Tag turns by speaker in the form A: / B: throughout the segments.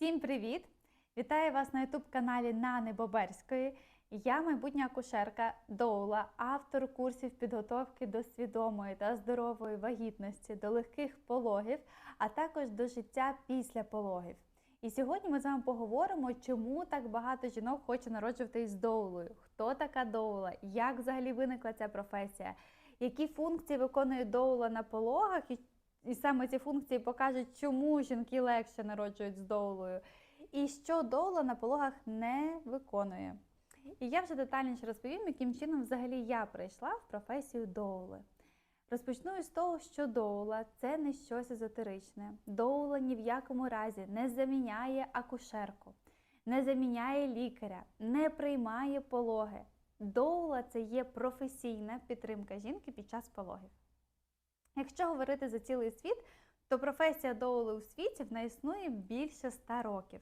A: Всім привіт! Вітаю вас на ютуб-каналі Нани Боберської. Я майбутня акушерка Доула, автор курсів підготовки до свідомої та здорової вагітності, до легких пологів, а також до життя після пологів. І сьогодні ми з вами поговоримо, чому так багато жінок хоче народжувати із доулою, хто така доула, як взагалі виникла ця професія, які функції виконує доула на пологах, і, і саме ці функції покажуть, чому жінки легше народжують з доулою, і що доула на пологах не виконує. І я вже детальніше розповім, яким чином взагалі я прийшла в професію доули. Розпочну із того, що доула це не щось езотеричне. Доула ні в якому разі не заміняє акушерку, не заміняє лікаря, не приймає пологи. Доула це є професійна підтримка жінки під час пологів. Якщо говорити за цілий світ, то професія доули у світі вона існує більше ста років.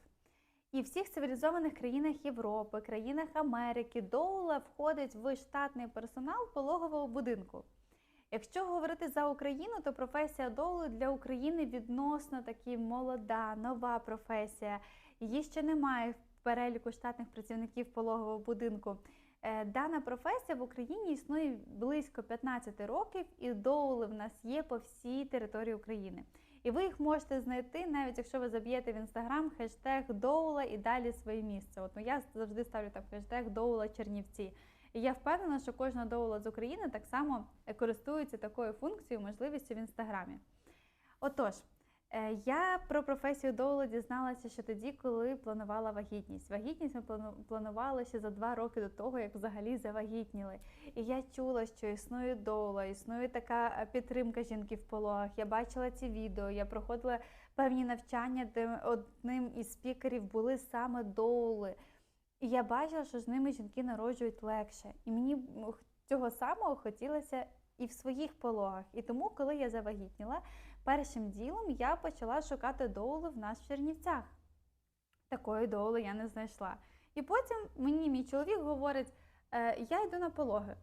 A: І в всіх цивілізованих країнах Європи, країнах Америки доула входить в штатний персонал пологового будинку. Якщо говорити за Україну, то професія доули для України відносно таки молода, нова професія. Її ще немає в переліку штатних працівників пологового будинку. Е, Дана професія в Україні існує близько 15 років, і доули в нас є по всій території України. І ви їх можете знайти, навіть якщо ви заб'єте в інстаграм хештег доула і далі своє місце. От ну я завжди ставлю там хештег доула Чернівці. І я впевнена, що кожна доула з України так само користується такою функцією, можливістю в інстаграмі. Отож, я про професію доула дізналася ще тоді, коли планувала вагітність. Вагітність ми плану- планували ще за два роки до того, як взагалі завагітніли. І я чула, що існує доула, існує така е, підтримка жінки в пологах. Я бачила ці відео, я проходила певні навчання, де одним із спікерів були саме доули. І я бачила, що з ними жінки народжують легше. І мені цього самого хотілося і в своїх пологах. І тому, коли я завагітніла, першим ділом я почала шукати доулу в нас в Чернівцях. Такої доули я не знайшла. І потім мені мій чоловік говорить: е, я йду на пологи.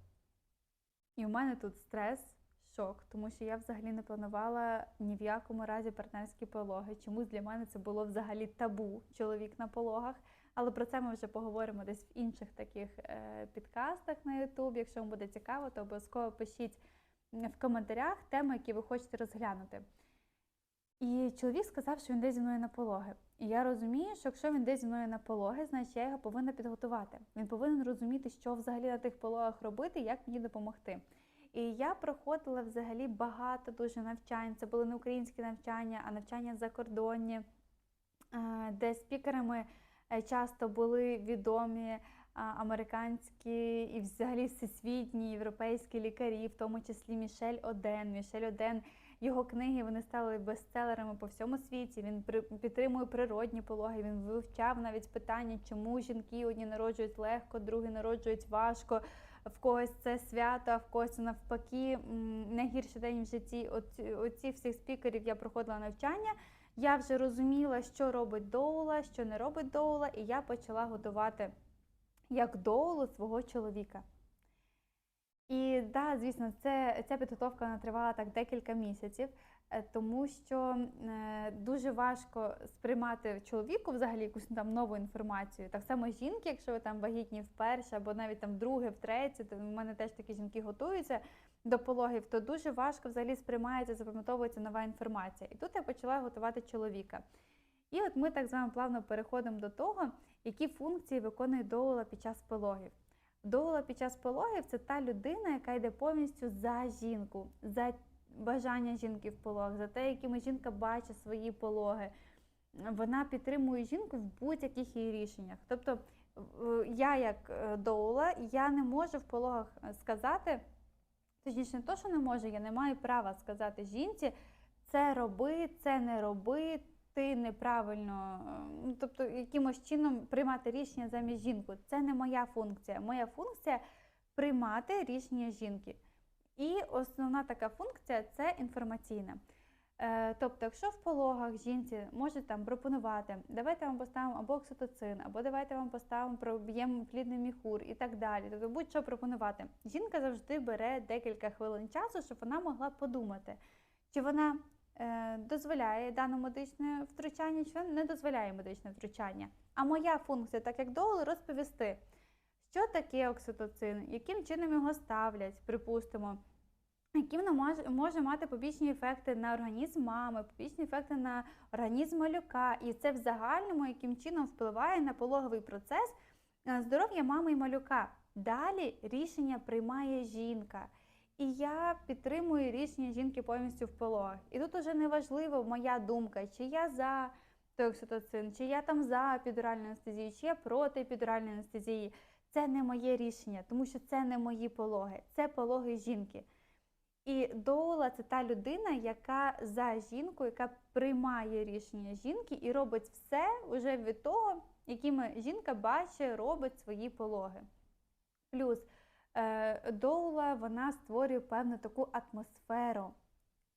A: І у мене тут стрес, шок, тому що я взагалі не планувала ні в якому разі партнерські пологи. Чомусь для мене це було взагалі табу чоловік на пологах. Але про це ми вже поговоримо десь в інших таких е, підкастах на YouTube. Якщо вам буде цікаво, то обов'язково пишіть в коментарях теми, які ви хочете розглянути. І чоловік сказав, що він йде зі мною на пологи. І я розумію, що якщо він йде зі мною на пологи, значить я його повинна підготувати. Він повинен розуміти, що взагалі на тих пологах робити, як мені допомогти. І я проходила взагалі багато дуже навчань. Це були не українські навчання, а навчання закордонні, е, де спікерами е, часто були відомі американські і взагалі всесвітні європейські лікарі, в тому числі Мішель Оден. Мішель Оден, його книги вони стали бестселерами по всьому світі. Він підтримує природні пологи. Він вивчав навіть питання, чому жінки одні народжують легко, другі народжують важко. В когось це свято, а в когось навпаки найгірший день в житті. Оці всіх спікерів я проходила навчання. Я вже розуміла, що робить доула, що не робить доула, і я почала готувати як доулу свого чоловіка. І да, звісно, це, ця підготовка вона тривала так декілька місяців, е, тому що е, дуже важко сприймати чоловіку взагалі якусь там нову інформацію. Так само жінки, якщо ви там вагітні вперше, або навіть там вдруге, втретє, то в мене теж такі жінки готуються до пологів, то дуже важко взагалі сприймається, запам'ятовується нова інформація. І тут я почала готувати чоловіка. І от ми так з вами плавно переходимо до того, які функції виконує доула під час пологів. Доула під час пологів це та людина, яка йде повністю за жінку, за бажання жінки в пологах, за те, якими жінка бачить свої пологи. Вона підтримує жінку в будь-яких її рішеннях. Тобто, я, як е, доула, я не можу в пологах е, сказати, точніше, не то, що не можу, я не маю права сказати жінці, це роби, це не роби, ти неправильно, е, ну, тобто якимось чином приймати рішення замість жінку. Це не моя функція. Моя функція приймати рішення жінки. І основна така функція це інформаційна. Е, Тобто, якщо в пологах жінці можуть там пропонувати, давайте вам поставимо або окситоцин, або давайте вам поставимо проб'ємо плідний міхур і так далі. Тобто будь-що пропонувати. Жінка завжди бере декілька хвилин часу, щоб вона могла подумати, чи вона дозволяє дане медичне втручання, чи не дозволяє медичне втручання. А моя функція, так як доули, розповісти, що таке окситоцин, яким чином його ставлять, припустимо, які воно може, може мати побічні ефекти на організм мами, побічні ефекти на організм малюка. І це в загальному, яким чином впливає на пологовий процес е, здоров'я мами і малюка. Далі рішення приймає жінка. І я підтримую рішення жінки повністю в пологах. І тут уже не важливо моя думка, чи я за той чи я там за епідуральну анестезію, чи я проти епідуральної анестезії. Це не моє рішення, тому що це не мої пологи, це пологи жінки. І доула це та людина, яка за жінку, яка приймає рішення жінки і робить все вже від того, якими жінка бачить, робить свої пологи. Плюс доула вона створює певну таку атмосферу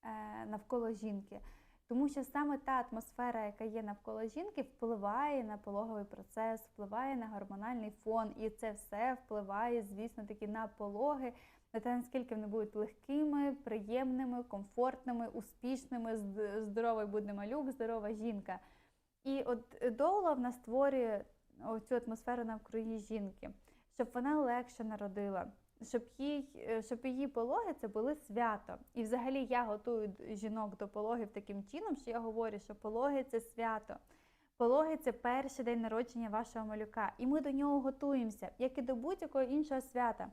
A: е, навколо жінки. Тому що саме та атмосфера, яка є навколо жінки, впливає на пологовий процес, впливає на гормональний фон, і це все впливає, звісно, таки на пологи, на те, наскільки вони будуть легкими, приємними, комфортними, успішними, зд- здоровий буде малюк, здорова жінка. І от доула в нас створює цю атмосферу навкруги жінки, щоб вона легше народила, щоб їй, е, щоб її пологи це були свято. І взагалі я готую жінок до пологів таким чином, що я говорю, що пологи це свято. Пологи це перший день народження вашого малюка, і ми до нього готуємося, як і до будь-якого іншого свята.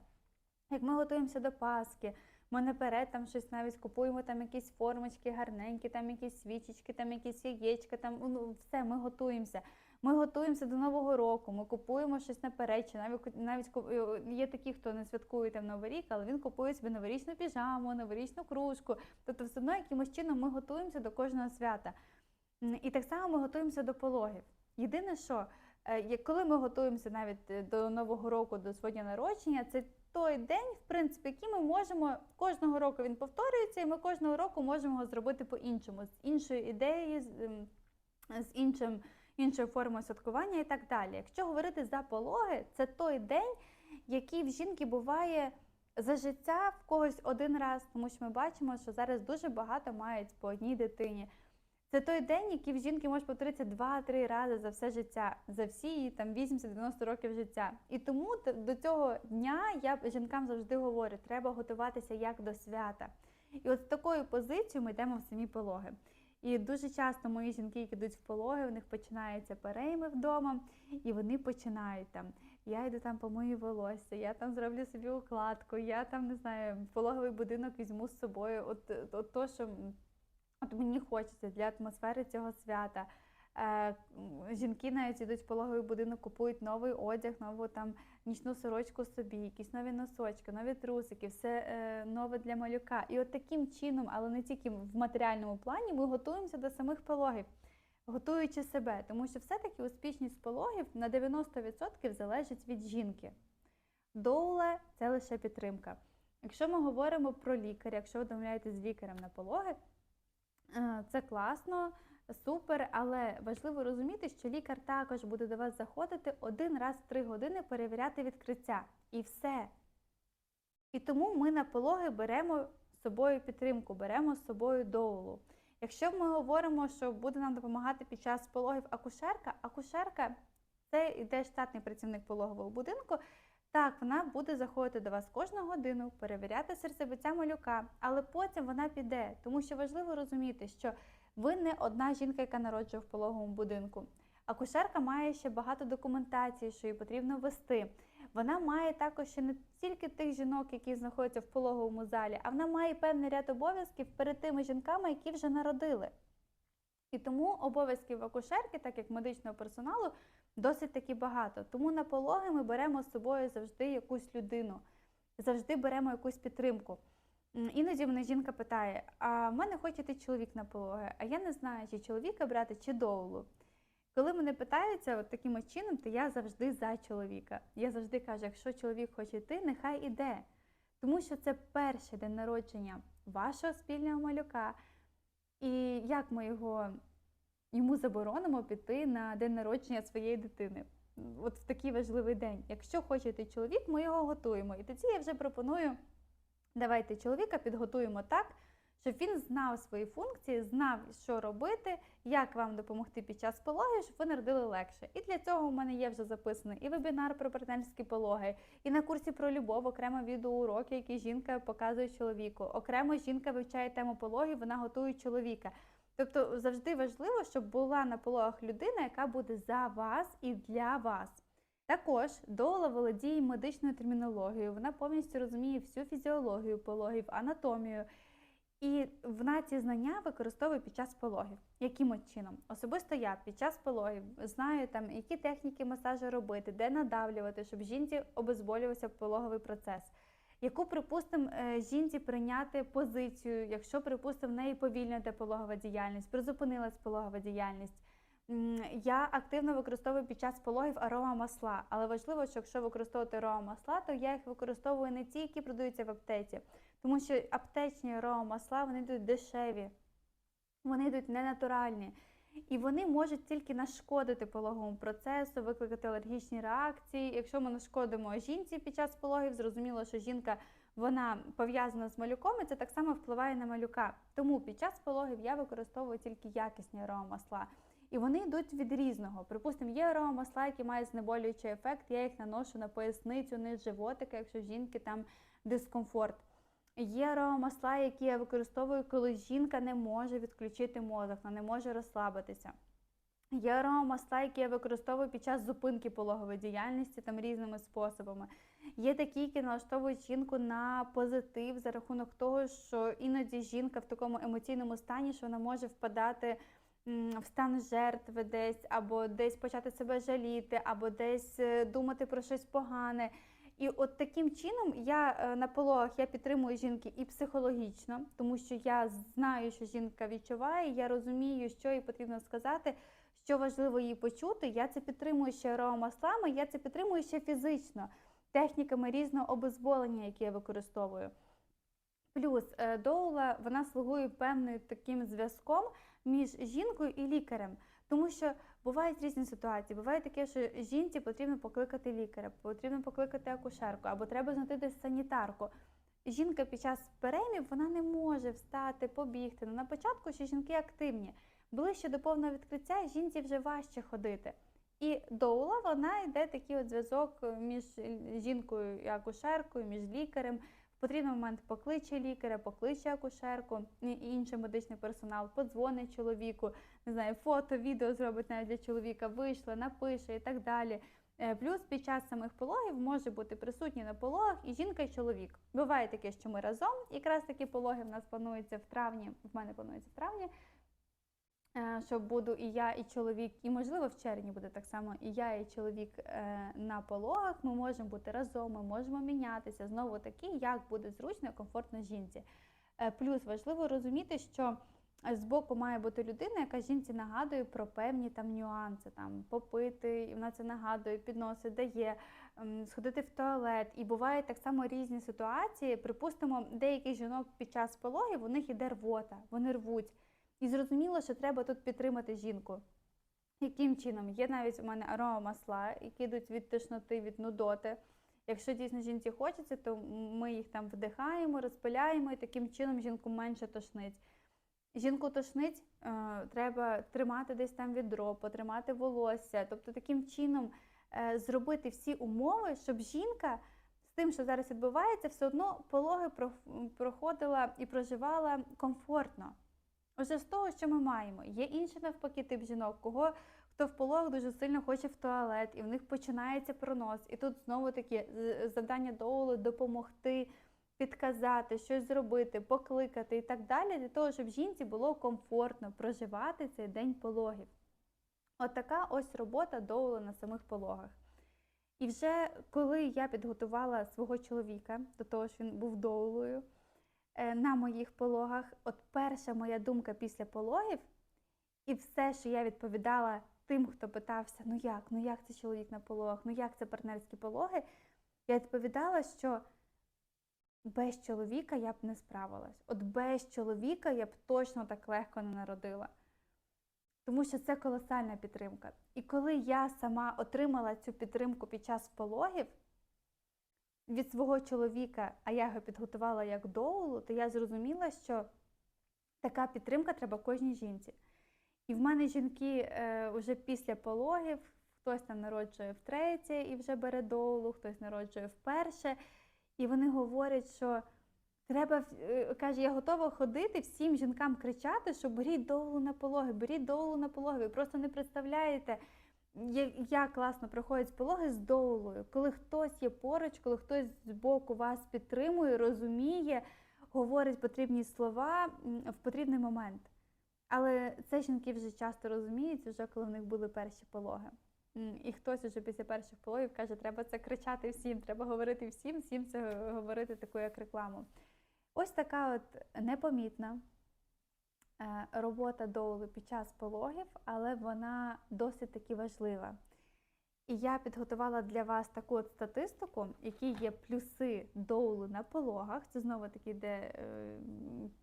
A: Як ми готуємося до Пасхи, ми наперед там щось навіть купуємо там якісь формочки гарненькі, там якісь свічечки, там якісь яєчка, там ну все, ми готуємося. Ми готуємося до Нового року, ми купуємо щось наперед, чи навіть навіть е, є такі, хто не святкує там Новий рік, але він купує собі новорічну піжаму, новорічну кружку. Тобто, все одно якимось чином ми готуємося до кожного свята. І так само ми готуємося до пологів. Єдине, що е, коли ми готуємося навіть е, до Нового року, до свого народження, це той день, в принципі, який ми можемо кожного року він повторюється, і ми кожного року можемо його зробити по-іншому, з іншою ідеєю, з, з іншим, іншою формою святкування і так далі. Якщо говорити за пологи, це той день, який в жінки буває за життя в когось один раз, тому що ми бачимо, що зараз дуже багато мають по одній дитині. Це той день, який в жінки може повторитися 2-3 рази за все життя, за всі її там 80-90 років життя. І тому до цього дня я жінкам завжди говорю, треба готуватися як до свята. І от з такою позицією ми йдемо в самі пологи. І дуже часто мої жінки, які йдуть в пологи, у них починаються перейми вдома, і вони починають там. Я йду там помию волосся, я там зроблю собі укладку, я там не знаю, пологовий будинок візьму з собою. От, от то, що От мені хочеться для атмосфери цього свята. Е, жінки навіть ідуть в пологовий будинок, купують новий одяг, нову там нічну сорочку собі, якісь нові носочки, нові трусики, все е, нове для малюка. І от таким чином, але не тільки в матеріальному плані, ми готуємося до самих пологів, готуючи себе, тому що все-таки успішність пологів на 90% залежить від жінки. Доуле це лише підтримка. Якщо ми говоримо про лікаря, якщо ви домовляєтесь з лікарем на пологи, Е, Це класно, супер, але важливо розуміти, що лікар також буде до вас заходити один раз в три години перевіряти відкриття. І все. І тому ми на пологи беремо з собою підтримку, беремо з собою доулу. Якщо ми говоримо, що буде нам допомагати під час пологів акушерка, акушерка це іде штатний працівник пологового будинку. Так, вона буде заходити до вас кожну годину, перевіряти серцебиття малюка, але потім вона піде, тому що важливо розуміти, що ви не одна жінка, яка народжує в пологовому будинку. Акушерка має ще багато документації, що їй потрібно вести. Вона має також ще не тільки тих жінок, які знаходяться в пологовому залі, а вона має певний ряд обов'язків перед тими жінками, які вже народили. І тому обов'язків акушерки, так як медичного персоналу, досить таки багато. Тому на пологи ми беремо з собою завжди якусь людину, завжди беремо якусь підтримку. Іноді мене жінка питає: а в мене хоче йти чоловік на пологи, а я не знаю, чи чоловіка брати, чи доулу. Коли мене питаються от таким чином, то я завжди за чоловіка. Я завжди кажу, якщо чоловік хоче йти, нехай іде. Тому що це перший день народження вашого спільного малюка. І як ми його йому заборонимо піти на день народження своєї дитини? От в такий важливий день. Якщо хоче йти чоловік, ми його готуємо. І тоді я вже пропоную, давайте чоловіка підготуємо так, щоб він знав свої функції, знав, що робити, як вам допомогти під час пологів, щоб ви народили легше. І для цього у мене є вже записаний і вебінар про партнерські пологи, і на курсі про любов окремо відеоуроки, які жінка показує чоловіку. Окремо жінка вивчає тему пологів, вона готує чоловіка. Тобто завжди важливо, щоб була на пологах людина, яка буде за вас і для вас. Також доула володіє медичною термінологією, вона повністю розуміє всю фізіологію пологів, анатомію. І вона ці знання використовує під час пологів. Яким чином? Особисто я під час пологів знаю, там, які техніки масажу робити, де надавлювати, щоб жінці обезболювався пологовий процес. Яку, припустимо, е, жінці прийняти позицію, якщо, припустимо, в неї повільна пологова діяльність, призупинилась пологова діяльність. Я активно використовую під час пологів аромамасла, але важливо, що якщо використовувати аромамасла, то я їх використовую не ті, які продаються в аптеці, тому що аптечні аромамасла вони йдуть дешеві, вони йдуть ненатуральні. І вони можуть тільки нашкодити пологовому процесу, викликати алергічні реакції. Якщо ми нашкодимо жінці під час пологів, зрозуміло, що жінка вона пов'язана з малюком, і це так само впливає на малюка. Тому під час пологів я використовую тільки якісні аромамасла. І вони йдуть від різного. Припустимо, є аромамасла, які мають знеболюючий ефект. Я їх наношу на поясницю, низ животика, якщо в жінки там дискомфорт. Є аромамасла, які я використовую, коли жінка не може відключити мозок, вона не може розслабитися. Є аромамасла, які я використовую під час зупинки пологової діяльності там різними способами. Є такі, які налаштовують жінку на позитив за рахунок того, що іноді жінка в такому емоційному стані, що вона може впадати в стан жертви десь, або десь почати себе жаліти, або десь е, думати про щось погане. І от таким чином я е, на пологах я підтримую жінки і психологічно, тому що я знаю, що жінка відчуває, я розумію, що їй потрібно сказати, що важливо їй почути. Я це підтримую ще аромамаслами, я це підтримую ще фізично, техніками різного обезболення, які я використовую. Плюс е, доула вона слугує певним таким зв'язком між жінкою і лікарем. Тому що бувають різні ситуації. Буває таке, що жінці потрібно покликати лікаря, потрібно покликати акушерку, або треба знайти десь санітарку. Жінка під час переймів вона не може встати, побігти. Ну, на початку ще жінки активні. Ближче до повного відкриття жінці вже важче ходити. І доула вона йде такий от зв'язок між жінкою і акушеркою, між лікарем. Потрібний момент покличе лікаря, покличе акушерку і інший медичний персонал, подзвонить чоловіку, не знаю, фото, відео зробить навіть для чоловіка, вийшла, напише і так далі. Е, Плюс під час самих пологів може бути присутні на пологах і жінка, і чоловік. Буває таке, що ми разом, якраз такі пологи в нас плануються в травні, в мене планується в травні, що буду і я, і чоловік, і можливо в червні буде так само і я, і чоловік е, на пологах. Ми можемо бути разом, ми можемо мінятися знову таки, як буде зручно і комфортно жінці. Е, Плюс важливо розуміти, що збоку має бути людина, яка жінці нагадує про певні там нюанси, там попити, і вона це нагадує, підносить, дає, сходити в туалет. І бувають так само різні ситуації. Припустимо, деяких жінок під час пологів у них іде рвота, вони рвуть. І зрозуміло, що треба тут підтримати жінку. Яким чином? Є навіть у мене аромамасла, які йдуть від тошноти, від нудоти. Якщо дійсно жінці хочеться, то ми їх там вдихаємо, розпиляємо, і таким чином жінку менше тошнить. Жінку тошнить, е, треба тримати десь там відро, потримати волосся. Тобто таким чином е, зробити всі умови, щоб жінка з тим, що зараз відбувається, все одно пологи проходила і проживала комфортно. Уже з того, що ми маємо. Є інший навпаки тип жінок, кого хто в пологах дуже сильно хоче в туалет, і в них починається пронос. І тут знову таки завдання доулу допомогти, підказати, щось зробити, покликати і так далі, для того, щоб жінці було комфортно проживати цей день пологів. От ось робота доулу на самих пологах. І вже коли я підготувала свого чоловіка до того, що він був доулою на моїх пологах, от перша моя думка після пологів, і все, що я відповідала тим, хто питався, ну як, ну як це чоловік на пологах, ну як це партнерські пологи, я відповідала, що без чоловіка я б не справилась. От без чоловіка я б точно так легко не народила. Тому що це колосальна підтримка. І коли я сама отримала цю підтримку під час пологів від свого чоловіка, а я його підготувала як доулу, то я зрозуміла, що така підтримка треба кожній жінці. І в мене жінки е, вже після пологів, хтось там народжує втретє і вже бере доулу, хтось народжує вперше. І вони говорять, що треба, е, каже, я готова ходити всім жінкам кричати, що беріть доулу на пологи, беріть доулу на пологи. Ви просто не представляєте, я- класно проходять пологи з доулою, коли хтось є поруч, коли хтось з боку вас підтримує, розуміє, говорить потрібні слова в потрібний момент. Але це жінки вже часто розуміють, вже коли в них були перші пологи. І хтось уже після перших пологів каже, треба це кричати всім, треба говорити всім, всім це говорити таку як рекламу. Ось така от непомітна робота доули під час пологів, але вона досить таки важлива. І я підготувала для вас таку от статистику, які є плюси доули на пологах. Це знову таки, де е,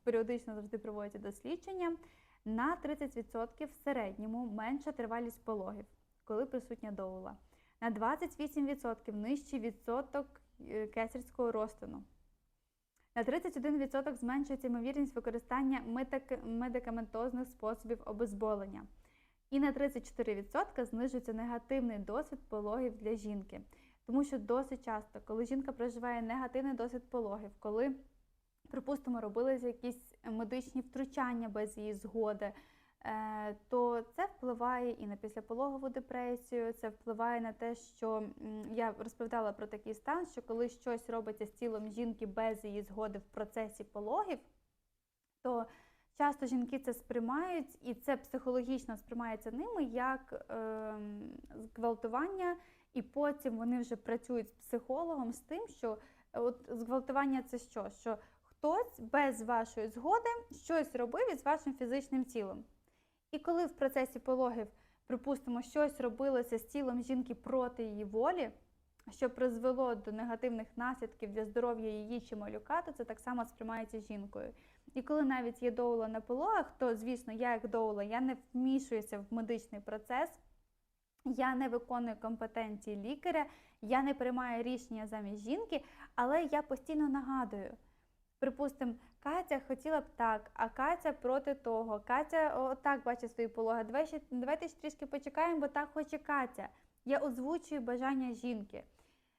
A: періодично завжди проводяться дослідження. На 30% в середньому менша тривалість пологів, коли присутня доула. На 28% нижчий відсоток е, кесарського розтину. На 31% зменшується ймовірність використання медик- медикаментозних способів обезболення. І на 34% знижується негативний досвід пологів для жінки. Тому що досить часто, коли жінка проживає негативний досвід пологів, коли, припустимо, робилися якісь медичні втручання без її згоди, то це впливає і на післяпологову депресію, це впливає на те, що я розповідала про такий стан, що коли щось робиться з тілом жінки без її згоди в процесі пологів, то часто жінки це сприймають, і це психологічно сприймається ними як ем, зґвалтування, і потім вони вже працюють з психологом з тим, що е, от зґвалтування це що? Що хтось без вашої згоди щось робив із вашим фізичним тілом. І коли в процесі пологів, припустимо, щось робилося з тілом жінки проти її волі, що призвело до негативних наслідків для здоров'я її чи малюка, то це так само сприймається жінкою. І коли навіть є доула на пологах, то, звісно, я як доула, я не вмішуюся в медичний процес, я не виконую компетенції лікаря, я не приймаю рішення замість жінки, але я постійно нагадую. Припустимо, Катя хотіла б так, а Катя проти того. Катя отак бачить свої пологи. Давай ще, давайте ще трішки почекаємо, бо так хоче Катя. Я озвучую бажання жінки.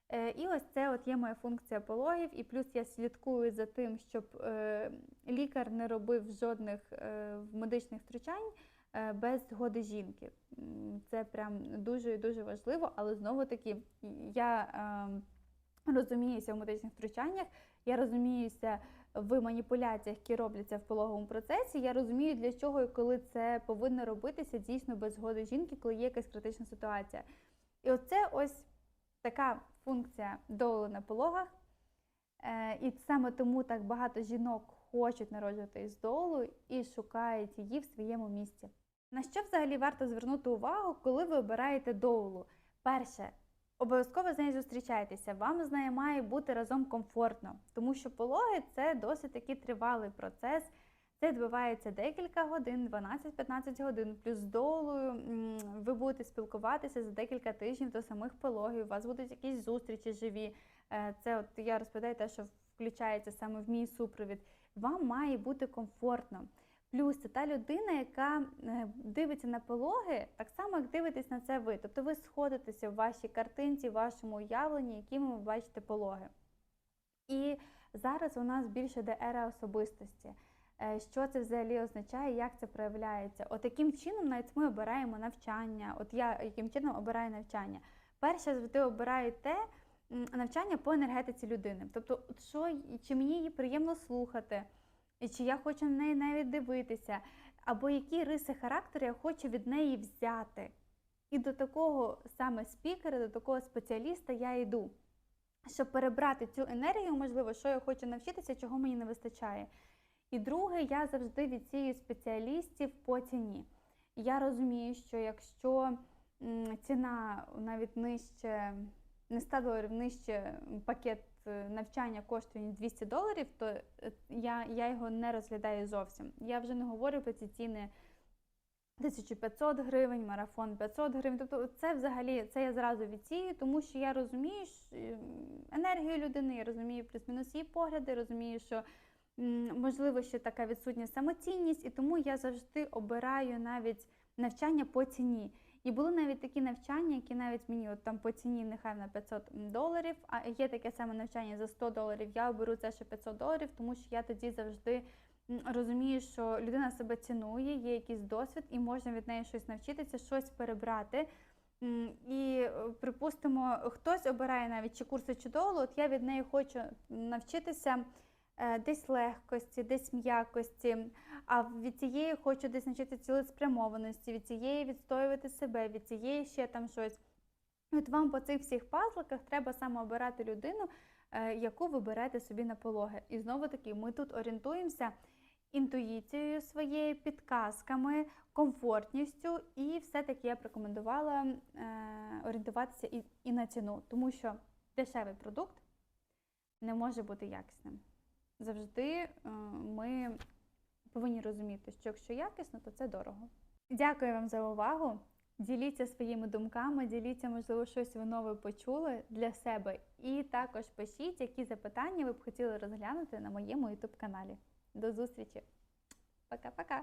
A: Е, І ось це от є моя функція пологів, і плюс я слідкую за тим, щоб е, лікар не робив жодних е, медичних втручань е, без згоди жінки. Це прям дуже і дуже важливо, але знову таки я е, розуміюся в медичних втручаннях, я розуміюся в маніпуляціях, які робляться в пологовому процесі. Я розумію, для чого і коли це повинно робитися дійсно без згоди жінки, коли є якась критична ситуація. І оце ось така функція доли на пологах. Е, І саме тому так багато жінок хочуть народжувати із долу і шукають її в своєму місці. На що взагалі варто звернути увагу, коли ви обираєте доулу? Перше, обов'язково з нею зустрічайтеся. Вам з нею має бути разом комфортно, тому що пологи це досить такий тривалий процес. Це відбувається декілька годин, 12-15 годин, плюс з долою ви будете спілкуватися за декілька тижнів до самих пологів. У вас будуть якісь зустрічі живі. Е, Це от я розповідаю те, що включається саме в мій супровід. Вам має бути комфортно. Плюс це та людина, яка е, дивиться на пологи, так само, як дивитесь на це ви. Тобто ви сходитеся в вашій картинці, в вашому уявленні, якими ви бачите пологи. І зараз у нас більше йде ера особистості. Е, Що це взагалі означає, як це проявляється? От яким чином навіть ми обираємо навчання. От я яким чином обираю навчання. Перше завжди обираю те навчання по енергетиці людини. Тобто, що чи мені її приємно слухати, і чи я хочу на неї навіть дивитися, або які риси характеру я хочу від неї взяти. І до такого саме спікера, до такого спеціаліста я йду, щоб перебрати цю енергію, можливо, що я хочу навчитися, чого мені не вистачає. І друге, я завжди відсію спеціалістів по ціні. Я розумію, що якщо ціна навіть нижче, не 100 доларів, нижче пакет навчання коштує 200 доларів, то е, я, я його не розглядаю зовсім. Я вже не говорю про ці ціни 1500 гривень, марафон 500 гривень. Тобто це взагалі це я зразу відсію, тому що я розумію енергію людини, я розумію плюс-мінус її погляди, розумію, що можливо, ще така відсутня самоцінність, і тому я завжди обираю навіть навчання по ціні. І були навіть такі навчання, які навіть мені от там по ціні нехай на 500 доларів, а є таке саме навчання за 100 доларів. Я оберу це ще 500 доларів, тому що я тоді завжди розумію, що людина себе цінує, є якийсь досвід, і можна від неї щось навчитися, щось перебрати. І, е, припустимо, хтось обирає навіть чи курси чи долу, от я від неї хочу навчитися десь легкості, десь м'якості, а від цієї хочу десь навчитися цілеспрямованості, від цієї відстоювати себе, від цієї ще там щось. От вам по цих всіх пазликах треба саме обирати людину, е, яку ви берете собі на пологи. І знову таки, ми тут орієнтуємося інтуїцією своєю, підказками, комфортністю, і все-таки я б рекомендувала е, орієнтуватися і, і на ціну, тому що дешевий продукт не може бути якісним. Завжди е, ми повинні розуміти, що якщо якісно, то це дорого. Дякую вам за увагу. Діліться своїми думками, діліться, можливо, щось ви нове почули для себе. І також пишіть, які запитання ви б хотіли розглянути на моєму YouTube каналі. До зустрічі! Пока-пока!